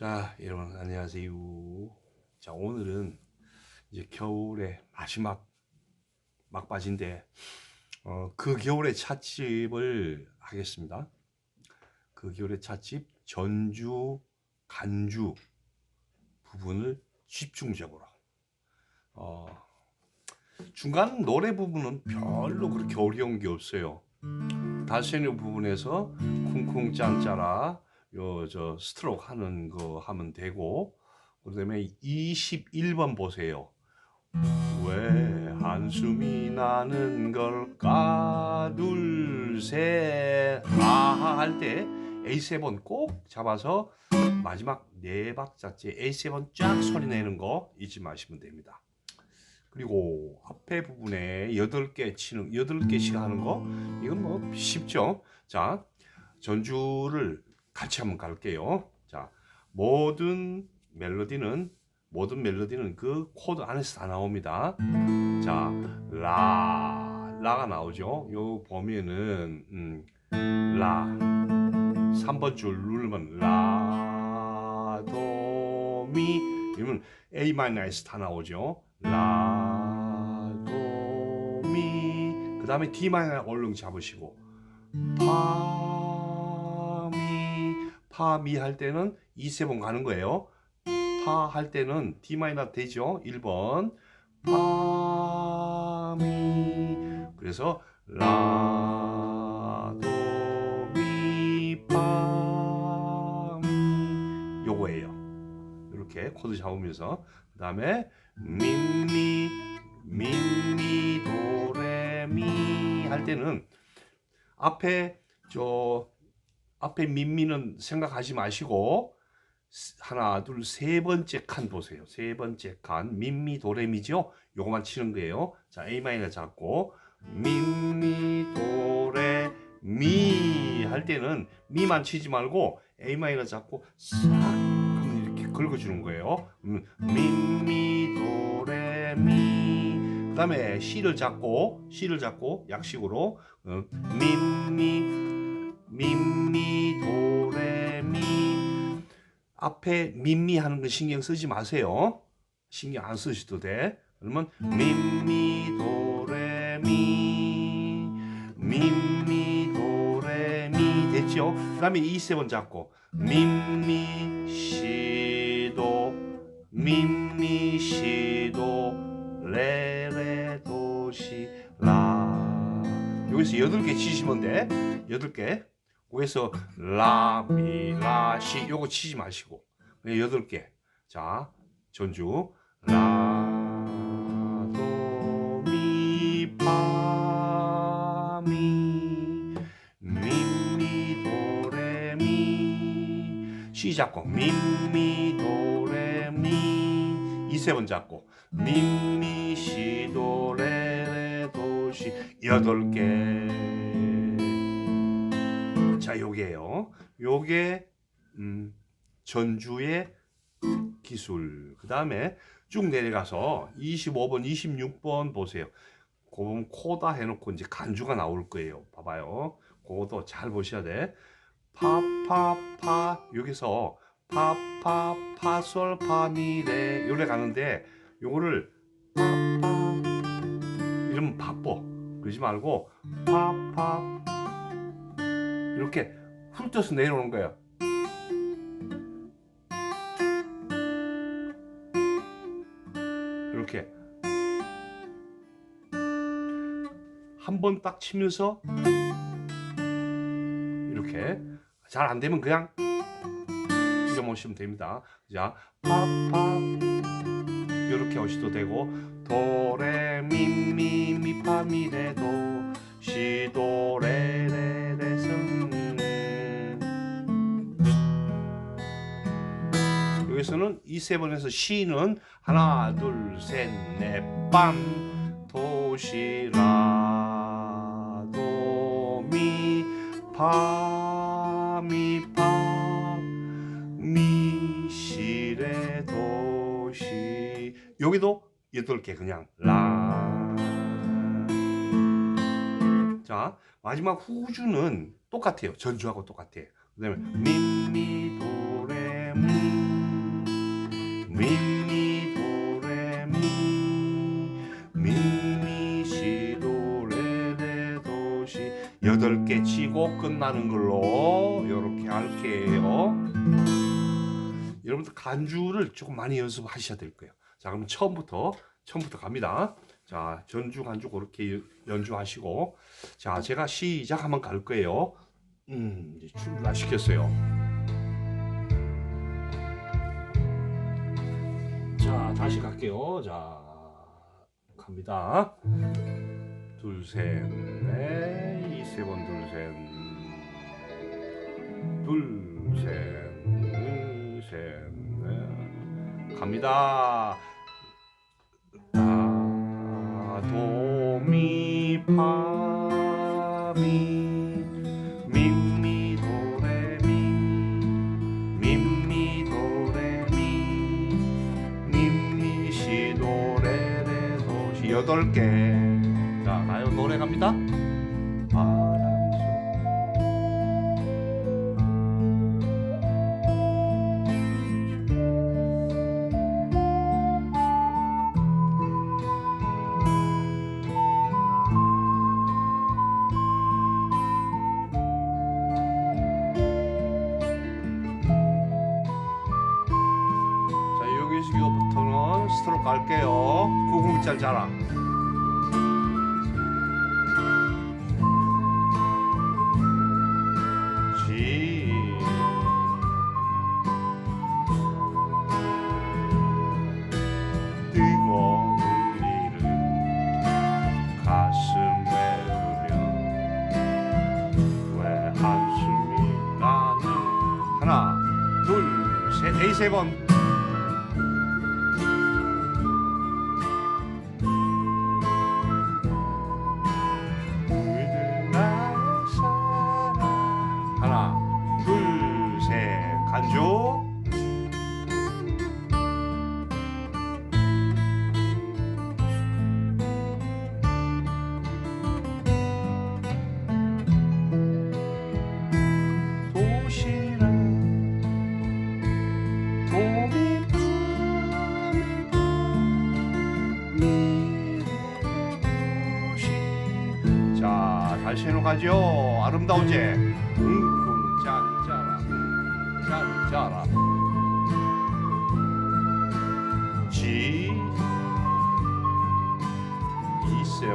자, 여러분 안녕하세요. 자, 오늘은 이제 겨울의 마지막 막바지인데 어, 그 겨울의 찻집을 하겠습니다. 그 겨울의 찻집 전주 간주 부분을 집중적으로 어, 중간 노래 부분은 별로 그렇게 어려운 게 없어요. 다시는 부분에서 쿵쿵 짠짜라 요 저 스트로크 하는 거 하면 되고 그다음에 21번 보세요. 왜 한숨이 나는 걸까 둘셋아 할때 A7 꼭 잡아서 마지막 네 박자째 A7 쫙 소리 내는 거 잊지 마시면 됩니다. 그리고 앞에 부분에 8개 치는 8개씩 하는 거 이건 뭐 쉽죠. 자, 전주를 같이 한번 갈게요. 자, 모든 멜로디는 모든 멜로디는 그 코드 안에서 다 나옵니다. 자, 라 라가 나오죠. 요 보면은 음, 라 3번 줄 누르면 라, 도, 미 이러면 A 마이너에서 다 나오죠. 라, 도, 미. 그 다음에 D 마이너 얼른 잡으시고 파, 미, 파, 미 할 때는 2세번 가는 거예요. 파 할 때는 D 마이너 되죠. 1번 파, 미. 그래서 라, 도, 미, 파, 미. 요거예요. 이렇게 코드 잡으면서 그 다음에 미 미 미 미 도 레 미 할 때는 앞에 저 앞에 민미는 생각하지 마시고 스- 하나 둘 세 번째 칸 보세요. 세 번째 칸. 민미 도레미죠? 요거만 치는 거예요. 자 A 마이너 잡고 민미 도레 미 할 때는 미만 치지 말고 A 마이너 잡고 싹 이렇게 긁어주는 거예요. 음, 미미 도레 미. 그 다음에 C를 잡고 C를 잡고 약식으로 어, 미 미 미미 도레미. 앞에 미미 하는 거 신경 쓰지 마세요. 신경 안 쓰셔도 돼. 그러면 미미 도레미. 미미 도레미. 됐죠? 그 다음에 이 세 번 잡고 미미 시도. 미미 시도. 레레 도시 라. 여기서 여덟 개 치시면 돼. 여덟 개 거기서 라 미 라 시 요거 치지 마시고 여덟 개 자 전주. 라 도 미 파 미. 미 미 도 레 미. 시 잡고 미 미 도 레 미. 이세번 잡고 미 미 시 도 레 레 도 시. 여덟 개. 자 요게요. 요게 음, 전주의 기술. 그 다음에 쭉 내려가서 25번, 26번 보세요. 그럼 코다 해놓고 이제 간주가 나올 거예요. 봐봐요. 그것도 잘 보셔야 돼. 파, 파, 파. 여기서 파, 파, 파, 솔, 파, 미, 레. 요래 가는데 요거를 파, 파. 이러면 바빠. 그러지 말고 파, 파. 이렇게 훑어서 내려오는 거예요. 이렇게 한 번 딱 치면서 이렇게 잘 안 되면 그냥 이거 오시면 됩니다. 자, 파파 이렇게 오셔도 되고 도레미미미파미레도 시도레레 여기서는 이 세 번에서 시는 하나 둘 셋넷빰 도시라 도미 파미 파 미 시레 도시 여기도 여덟 개 그냥 라. 자 마지막 후주는 똑같아요 전주하고 똑같아. 그다음에 미미 도레미 미미 도레미 미미 시도레레 도시 여덟 개 치고 끝나는 걸로 이렇게 할게요. 여러분들 간주를 조금 많이 연습하셔야 될 거예요. 자 그럼 처음부터 처음부터 갑니다. 자 전주 간주 그렇게 연주하시고 자 제가 시작 한번 갈 거예요. 음 출발 시켰어요. 다시 갈게요. 자, 갑니다. 둘, 셋, 넷, 이, 세 번, 둘, 셋, 둘, 셋, 둘, 셋, 넷. 갑니다. 라, 도, 미, 파, 미, 미, 여덟 개. 자, 가요. 노래 갑니다. 갈게요. 구궁짤 자랑. 세번 날씬하가지요. 아름다우제 웅궁 짠짜라. 짠짜라. G E7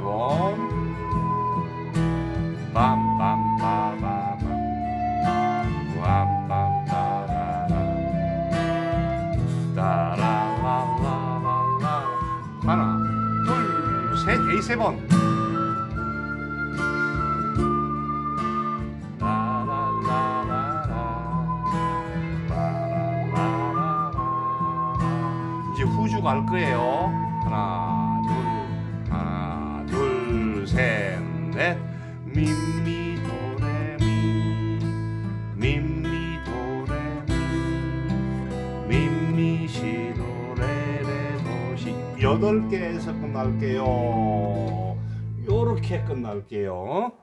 빰빰빠바밤 빰빰빠라라 따라라라라 하나 둘셋. A7 가지고 할 거예요. 하나, 둘, 하나, 둘, 셋, 넷. 미미 도레미, 미미 도레미, 미미 시도레레도시. 여덟 개에서 끝날게요. 요렇게 끝날게요.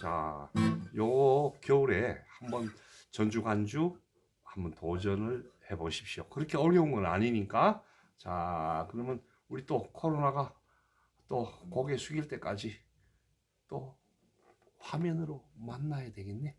자, 요 겨울에 한번 전주 간주 한번 도전을 해보십시오. 그렇게 어려운 건 아니니까 자, 그러면 우리 또 코로나가 또 고개 숙일 때까지 또 화면으로 만나야 되겠네.